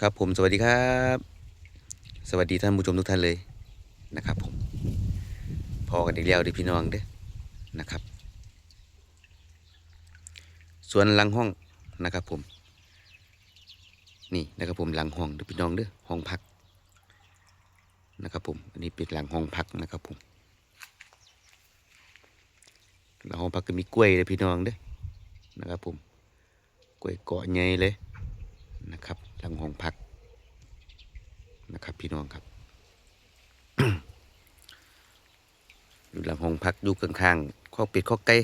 ครับผมสวัสดีครับ สวัสดีท่านผู้ชมทุกท่านเลยนะครับผมพอกันอีกแล้วด้อพี่น้องเด้อนะครับส่วนหลังห้องนะครับผม นี่นะครับผมหลังห้องเด้อพี่น้องเด้อห้องพักนะครับผมอันนี้เป็นหลังห้องพักนะครับผมหลังห้องพักก็มีกล้วยเด้อพี่น้องเด้อนะครับผมกล้วยเกาะใหญ่เลย นะครับหลังห้องพักนะครับพี่น้องครับอยู่หลังห้องพักอยู่ข้างๆข้อเป็ดข้อกไก่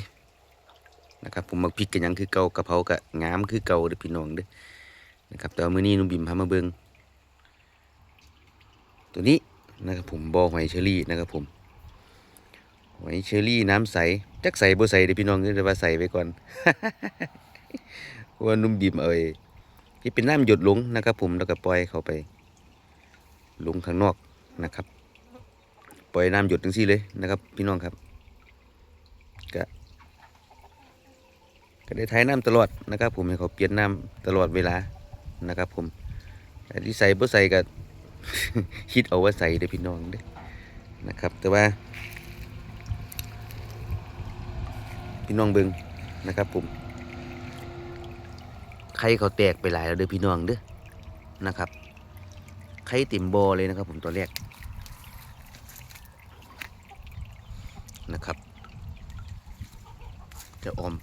นะครับผมมักพริกกันยังคือเก่ากระเพรากะงามคือเก่าเด้อพี่น้องเด้อนะครับแต่ว่ามื้อนี้นุ่มบิมพามาเบิงตัวนี้นะครับผมบอหอยเชอรี่นะครับผมหอยเชอรี่น้ำใสจักใสบ่ใสเด้อพี่น้องเด้อแต่ว่าใส่ไว้ก่อนว่านุ่มบิมเอ่ย ที่เป็นน้ำหยดลงนะครับ ผมแล้วก็ปล่อยเขาไปลงข้างนอกนะครับ ปล่อยน้ำหยดทั้งซี่เลยนะครับ พี่น้องครับก็ก็ได้ทายน้ำตลอดนะครับ ผมให้เขาเปลี่ยนน้ำตลอดเวลานะครับ ผมแต่ที่ใส่บ่ใส่ก็คิดเอาว่าใส่เด้พี่น้องเด้นะครับ แต่ว่า พี่น้องเบิงนะครับผม ไข่เขาแตกไปหลายแล้วเด้อพี่น้องเด้อนะครับไข่ติ่มบอเลยนะครับ ผมตัวแรกนะครับ จะอม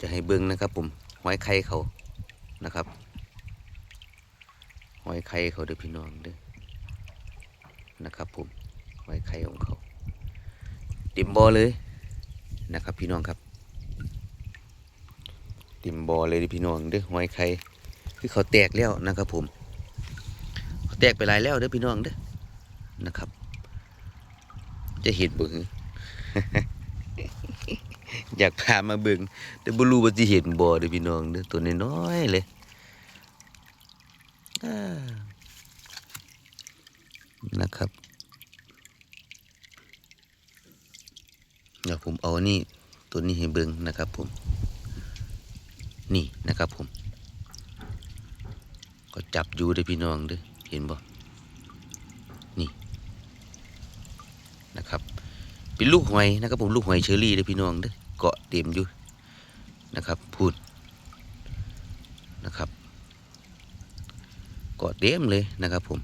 จะให้เบิ้งนะครับ ผมหอยไข่เขานะครับหอยไข่เขาเด้อพี่น้องเด้อนะครับ ผมหอยไข่ของเขาติ่มบอเลยนะครับ พี่น้องครับ ติ่มบอเลยด้อพี่น้องเด้อหอยไข่คือเขาแตกแล้วนะครับผมแตกไปหลายแล้วเด้อพี่น้องเด้อนะครับ จะเห็นเบิ่งอยากพามาเบิ่งแต่บ่รู้ว่าสิเห็นบ่เด้อพี่น้องเด้อตัวน้อยๆเลยนะครับเดี๋ยวผมเอานี่ตัวนี้ให้เบิ่งนะครับผม นี่นะครับผม ก็จับอยู่เด้พี่น้องเด้อเห็นบ่นี่นะครับเป็นลูกหอยนะครับผมลูกหอยเชอรี่เด้อพี่น้องเด้อเกาะเต็มอยู่นะครับพูดนะครับเกาะเต็มเลยนะครับผม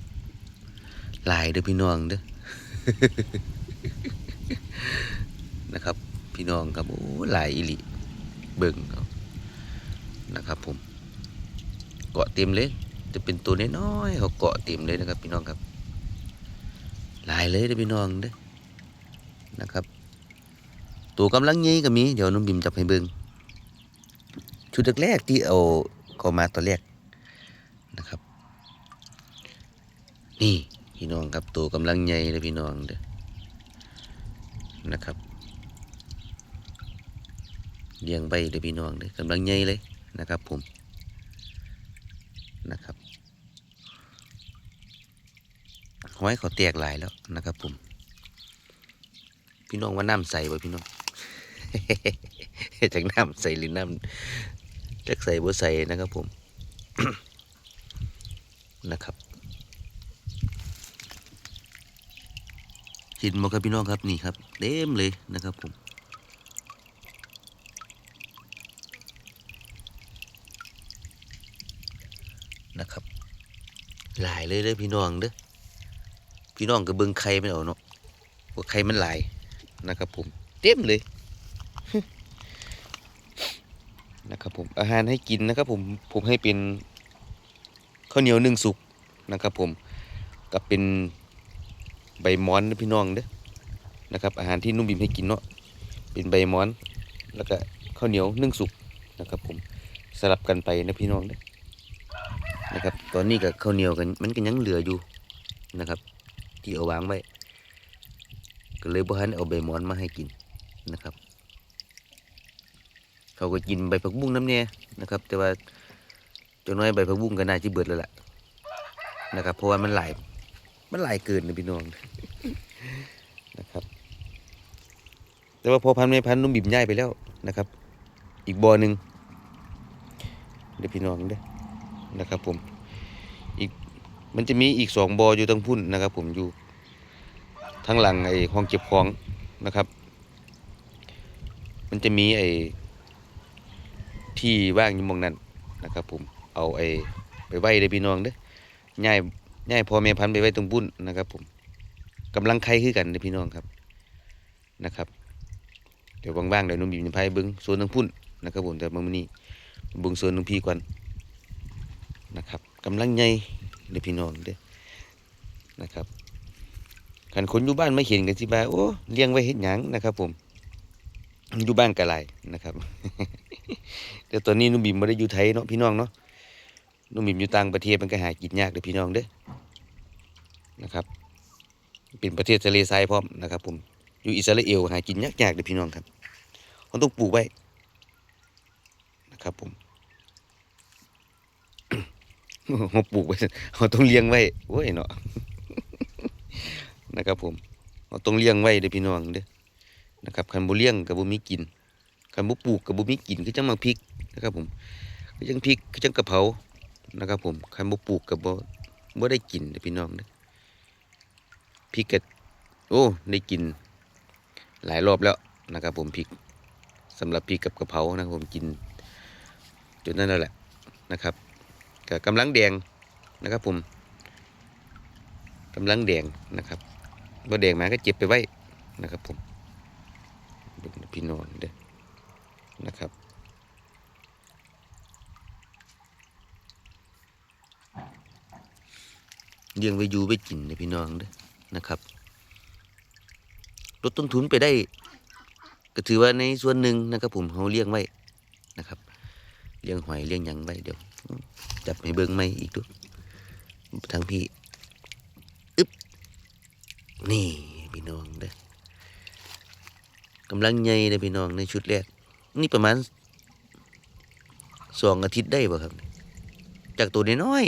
ลายเด้อพี่น้องเด้อนะครับ พี่น้องครับโอ้ลายอิลิเบิ่งเอา นะครับผมเกาะเต็มเลย จะเป็นตัวน้อยๆเขาเกาะเต็มเลยนะครับพี่น้องครับ หลายเลยเด้อพี่น้องเด้อนะครับ ตัวกำลังยี่ก็มี เดี๋ยวน้องบิมจับให้เบิ่งชุดแรกที่เอาเข้ามาตัวแรกนะครับ นี่พี่น้องครับตัวกำลังใหญ่เลยพี่น้องเด้อนะครับเลี้ยงใบเด้อพี่น้องเด้อกำลังใหญ่เลย นะครับผมนะครับหอยเขาแตกหลายแล้วนะครับผมพี่น้องว่าน้ำใสบ่พี่น้องจากน้ำใสหรือน้ำจากใสบ่ใสนะครับผมนะครับเห็นบ่ครับพี่น้องครับนี่ครับเต็มเลยนะครับผม นะครับ หลายเลยเด้อพี่น้องเด้อพี่น้องก็เบิ่งไข่มันเอาเนาะว่าไข่มันหลายนะครับ ผม เต็มเลยนะครับ ผมอาหารให้กินนะครับ ผมผมให้เป็นข้าวเหนียวนึ่งสุกนะครับ ผมกับเป็นใบมอนนะพี่น้องเด้อนะครับ อาหารที่นุ่มบิมให้กินเนาะเป็นใบมอน แล้วก็ข้าวเหนียวนึ่งสุกนะครับ ผมสลับกันไปนะพี่น้องเด้อ นะครับ ตอนนี้กับข้าวเหนียวกันมันก็ยังเหลืออยู่นะครับ ที่เอาวางไว้ก็เลยบ่ทันเอาใบมอนมาให้กินนะครับ เขาก็กินใบผักบุ้งน้ำเนี่ยนะครับ แต่ว่าจนน้อยใบผักบุ้งก็น่าจะเบิดแล้วล่ะนะครับ เพราะว่ามันหลายมันหลายเกินนะพี่น้องนะครับ แต่ว่าพอพันไม่พันนุ่มบิ่มย่ายไปแล้วนะครับ อีกบ่อหนึ่งเดี๋ยวพี่น้องเด้อ นะครับผมอีกมันจะมีอีกสองบออยู่ทางพุ่นนะครับ ผมอยู่ทางหลังไอ้ห้องเก็บของนะครับ มันจะมีไอ้ที่ว่างอยู่มองนั้นนะครับ ผมเอาไอ้ไปไว้เลยพี่น้องเด้อย้ายย้ายพอแม่พันไปไว้ตรงพุ่นนะครับ ผมกำลังไข่คือกันเด้อพี่น้องครับนะครับ เดี๋ยวว่างๆเดี๋ยวนุ่มบีมจะพาไปเบิ้งโซนทางพุ่นนะครับ ผมแต่เมื่อนี้เบิ้งโซนทางพี่ก่อน นะครับกำลังใหญ่เด้พี่น้องเด้นะครับขันคนอยู่บ้านไม่เห็นกันสิบ่านโอ้เลี้ยงไว้เฮ็ดหยังนะครับ ผมอยู่บ้านกะไรนะครับแต่ตอนนี้นุ่มบีมไม่ได้อยู่ไทยเนาะพี่น้องเนาะนุ่มบีมอยู่ต่างประเทศมันก็หากินยากเด้พี่น้องเด้นะครับ เป็นประเทศทะเลทรายพร้อมนะครับ ผมอยู่อิสราเอลหากินยากๆเลยพี่น้องครับเขาต้องปลูกไว้นะครับผม เขาปลูกไว้เขาต้องเลี้ยงไว้โอ้ยเนาะนะครับผมเขาต้องเลี้ยงไว้เด้อพี่น้องเด้อนะครับคันบ่เลี้ยงกับบ่มีกินคันบ่ปลูกกับบ่มีกินคือจังมักพริกนะครับผมคือจังพริกคือจังกะเพรานะครับผมคันบ่ปลูกกับบ่บ่ได้กินเด้อพี่น้องเด้อพริกก็โอ้ได้กิน หลายรอบแล้วนะครับผมพริกสำหรับพริกกับกระเพรานะครับผมกินจนนั่นแหละนะครับ ก็กำลังแดงนะครับผมกำลังแดงนะครับว่แดงมาก็เจ็บไปไว้นะครับผมพี่น้องเด้อนะครับเลี้ยงไว้อยู่ไว้กินเด้อพี่น้องเด้อนะครับลดต้นทุนไปได้ ก็ถือว่าในส่วนหนึ่งนะครับ ผมเขาเลี้ยงไว้นะครับ เลี้ยงหอยเลี้ยงยังไว้เดี๋ยว จับให้เบิ้งไม่อีกดูทางพี่อึ๊บนี่พี่น้องเด้อกำลังใหญ่เลยพี่น้องในชุดแรก นี่ประมาณสองอาทิตย์ได้ป่ะครับ จากตัวน้อย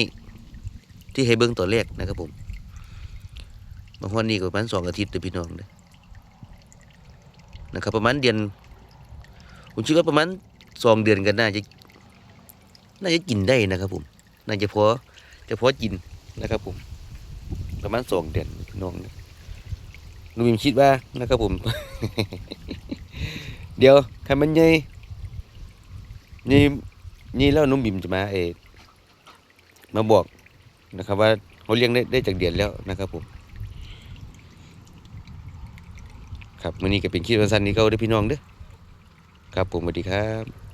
ๆที่ให้เบิ้งตัวแรกนะครับผมบางวันนี้ก็ประมาณสองอาทิตย์เลยพี่น้องเด้อนะครับ ประมาณเดือนผมคิดว่าประมาณสองเดือนกันน่าจะ น่าจะกินได้นะครับผมน่าจะพอจะพอกินนะครับผม ประมาณสองเดือนน้องนะหนุ่มคิดว่านะครับผม เดี๋ยวใครมันใหญ่นี่นี่แล้วนุ่มบิมจะมาเอมาบอกนะครับ ว่าเขาเลี้ยงได้ได้จากเดือนแล้วนะครับผมครับมื้อนี้ก็เป็นคลิปสั้นๆนี้เขาได้พี่น้องเด้อครับผมสวัสดีครับ